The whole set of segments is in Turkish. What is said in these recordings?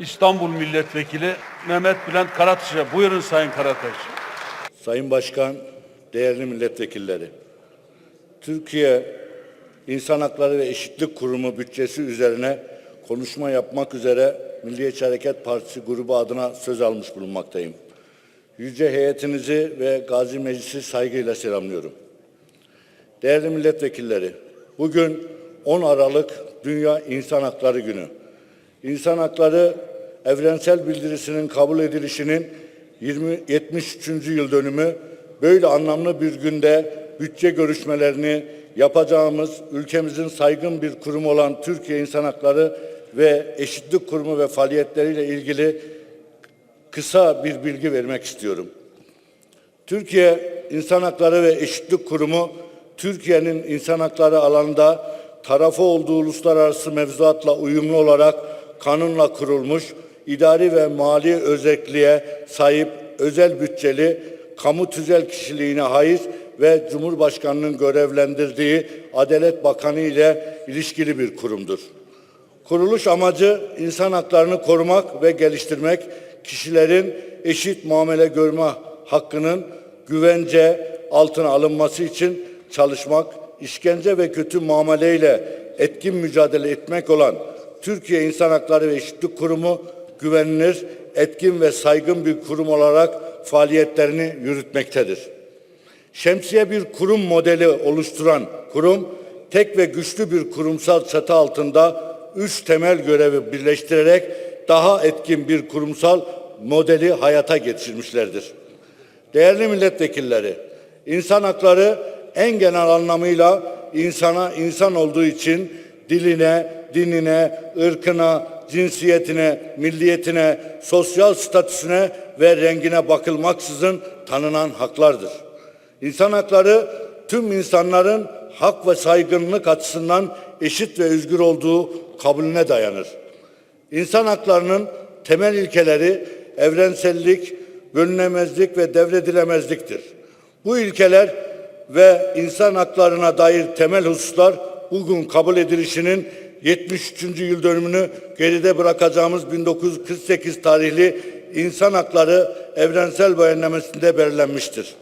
İstanbul Milletvekili Mehmet Bülent Karataş'a. Buyurun Sayın Karataş. Sayın Başkan, değerli milletvekilleri. Türkiye İnsan Hakları ve Eşitlik Kurumu bütçesi üzerine konuşma yapmak üzere Milliyetçi Hareket Partisi grubu adına söz almış bulunmaktayım. Yüce heyetinizi ve Gazi Meclisi saygıyla selamlıyorum. Değerli milletvekilleri, bugün 10 Aralık Dünya İnsan Hakları Günü. İnsan Hakları Evrensel Bildirisi'nin kabul edilişinin 20, 73. yıl dönümü böyle anlamlı bir günde bütçe görüşmelerini yapacağımız ülkemizin saygın bir kurum olan Türkiye İnsan Hakları ve Eşitlik Kurumu ve faaliyetleriyle ilgili kısa bir bilgi vermek istiyorum. Türkiye İnsan Hakları ve Eşitlik Kurumu, Türkiye'nin insan hakları alanında tarafı olduğu uluslararası mevzuatla uyumlu olarak kanunla kurulmuş, idari ve mali özelliğe sahip özel bütçeli, kamu tüzel kişiliğine haiz ve Cumhurbaşkanı'nın görevlendirdiği Adalet Bakanı ile ilişkili bir kurumdur. Kuruluş amacı insan haklarını korumak ve geliştirmek, kişilerin eşit muamele görme hakkının güvence altına alınması için çalışmak, işkence ve kötü muameleyle etkin mücadele etmek olan Türkiye İnsan Hakları ve Eşitlik Kurumu güvenilir, etkin ve saygın bir kurum olarak faaliyetlerini yürütmektedir. Şemsiye bir kurum modeli oluşturan kurum, tek ve güçlü bir kurumsal çatı altında üç temel görevi birleştirerek daha etkin bir kurumsal modeli hayata geçirmişlerdir. Değerli milletvekilleri, insan hakları en genel anlamıyla insana insan olduğu için diline, dinine, ırkına, cinsiyetine, milliyetine, sosyal statüsüne ve rengine bakılmaksızın tanınan haklardır. İnsan hakları tüm insanların hak ve saygınlık açısından eşit ve özgür olduğu kabulüne dayanır. İnsan haklarının temel ilkeleri evrensellik, bölünemezlik ve devredilemezliktir. Bu ilkeler ve insan haklarına dair temel hususlar bugün kabul edilişinin 73. yıl dönümünü geride bırakacağımız 1948 tarihli İnsan Hakları Evrensel Beyannamesi'nde belirlenmiştir.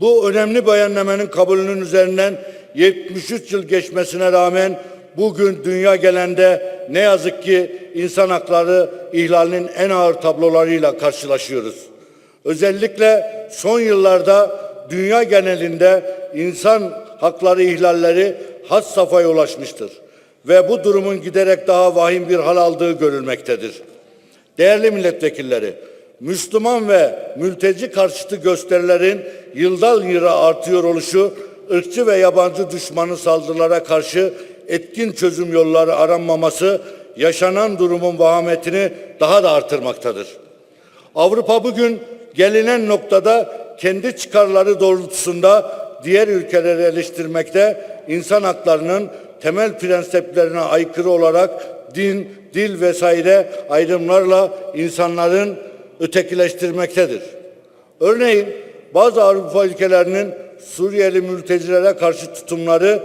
Bu önemli beyannamenin kabulünün üzerinden 73 yıl geçmesine rağmen bugün dünya gelende ne yazık ki insan hakları ihlalinin en ağır tablolarıyla karşılaşıyoruz. Özellikle son yıllarda dünya genelinde insan hakları ihlalleri had safhaya ulaşmıştır ve bu durumun giderek daha vahim bir hal aldığı görülmektedir. Değerli milletvekilleri, Müslüman ve mülteci karşıtı gösterilerin yıldan yıla artıyor oluşu, ırkçı ve yabancı düşmanı saldırılara karşı etkin çözüm yolları aranmaması, yaşanan durumun vahametini daha da artırmaktadır. Avrupa bugün gelinen noktada kendi çıkarları doğrultusunda diğer ülkeleri eleştirmekte, insan haklarının temel prensiplerine aykırı olarak din, dil vesaire ayrımlarla insanların ötekileştirmektedir. Örneğin bazı Avrupa ülkelerinin Suriyeli mültecilere karşı tutumları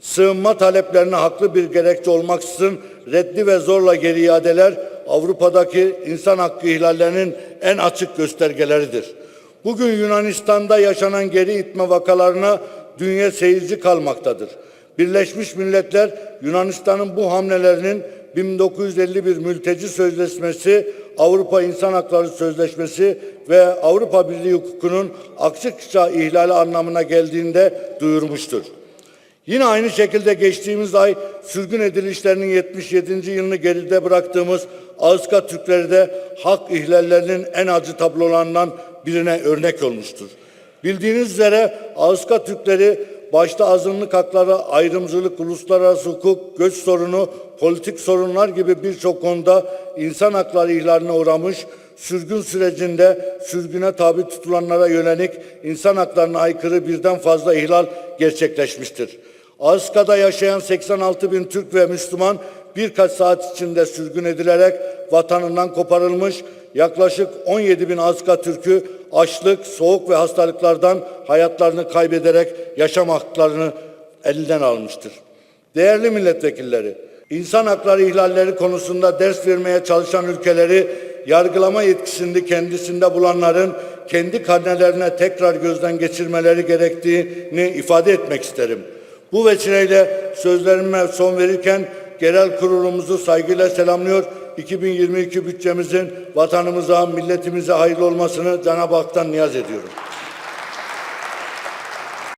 sığınma taleplerine haklı bir gerekçe olmaksızın reddi ve zorla geri iadeler Avrupa'daki insan hakkı ihlallerinin en açık göstergeleridir. Bugün Yunanistan'da yaşanan geri itme vakalarına dünya seyirci kalmaktadır. Birleşmiş Milletler Yunanistan'ın bu hamlelerinin 1951 Mülteci Sözleşmesi, Avrupa İnsan Hakları Sözleşmesi ve Avrupa Birliği hukukunun açıkça ihlali anlamına geldiğinde duyurmuştur. Yine aynı şekilde geçtiğimiz ay sürgün edilişlerinin 77. yılını geride bıraktığımız Ağızka Türkleri de hak ihlallerinin en acı tablolarından birine örnek olmuştur. Bildiğiniz üzere Ağızka Türkleri başta azınlık hakları, ayrımcılık, uluslararası hukuk, göç sorunu, politik sorunlar gibi birçok konuda insan hakları ihlaline uğramış, sürgün sürecinde sürgüne tabi tutulanlara yönelik insan haklarına aykırı birden fazla ihlal gerçekleşmiştir. Ağızka'da yaşayan 86 bin Türk ve Müslüman birkaç saat içinde sürgün edilerek vatanından koparılmış, yaklaşık 17 bin Azka Türk'ü açlık, soğuk ve hastalıklardan hayatlarını kaybederek yaşam haklarını elinden almıştır. Değerli milletvekilleri, İnsan hakları ihlalleri konusunda ders vermeye çalışan ülkeleri yargılama yetkisini kendisinde bulanların kendi karnelerine tekrar gözden geçirmeleri gerektiğini ifade etmek isterim. Bu vesileyle sözlerime son verirken genel kurulumuzu saygıyla selamlıyor. 2022 bütçemizin vatanımıza, milletimize hayırlı olmasını Cenab-ı Hak'tan niyaz ediyorum.